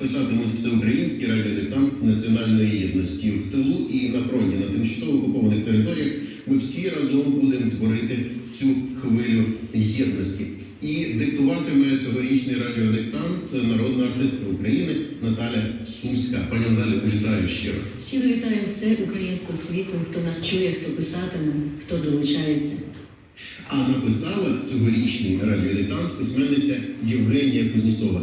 писатимуть всеукраїнський радіодиктант національної єдності в тилу і на фронті на тимчасово окупованих територіях. Ми всі разом будемо творити цю хвилю єдності. І диктуватиме цьогорічний радіодиктант народна артистка України Наталя Сумська. Пані Наталі, вітаю щиро. Щиро вітаю все українського світу, хто нас чує, хто писатиме, хто долучається. А написала цьогорічний радіодиктант письменниця Євгенія Кузнєцова.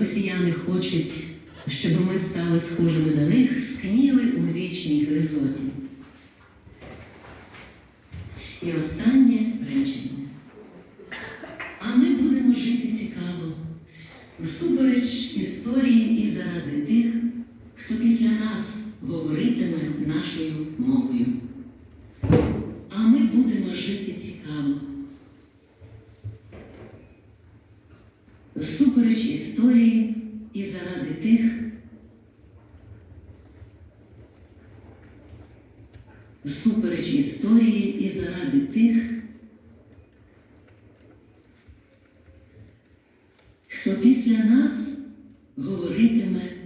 Росіяни хочуть, щоб ми стали схожими на них, скніли у вічній гризоті. І останнє речення. А ми будемо жити цікаво, всупереч історії і заради тих, хто після нас говоритиме нашою мовою. А ми будемо жити цікаво. Всупереч історії і заради тих, всупереч історії і заради тих, хто після нас говоритиме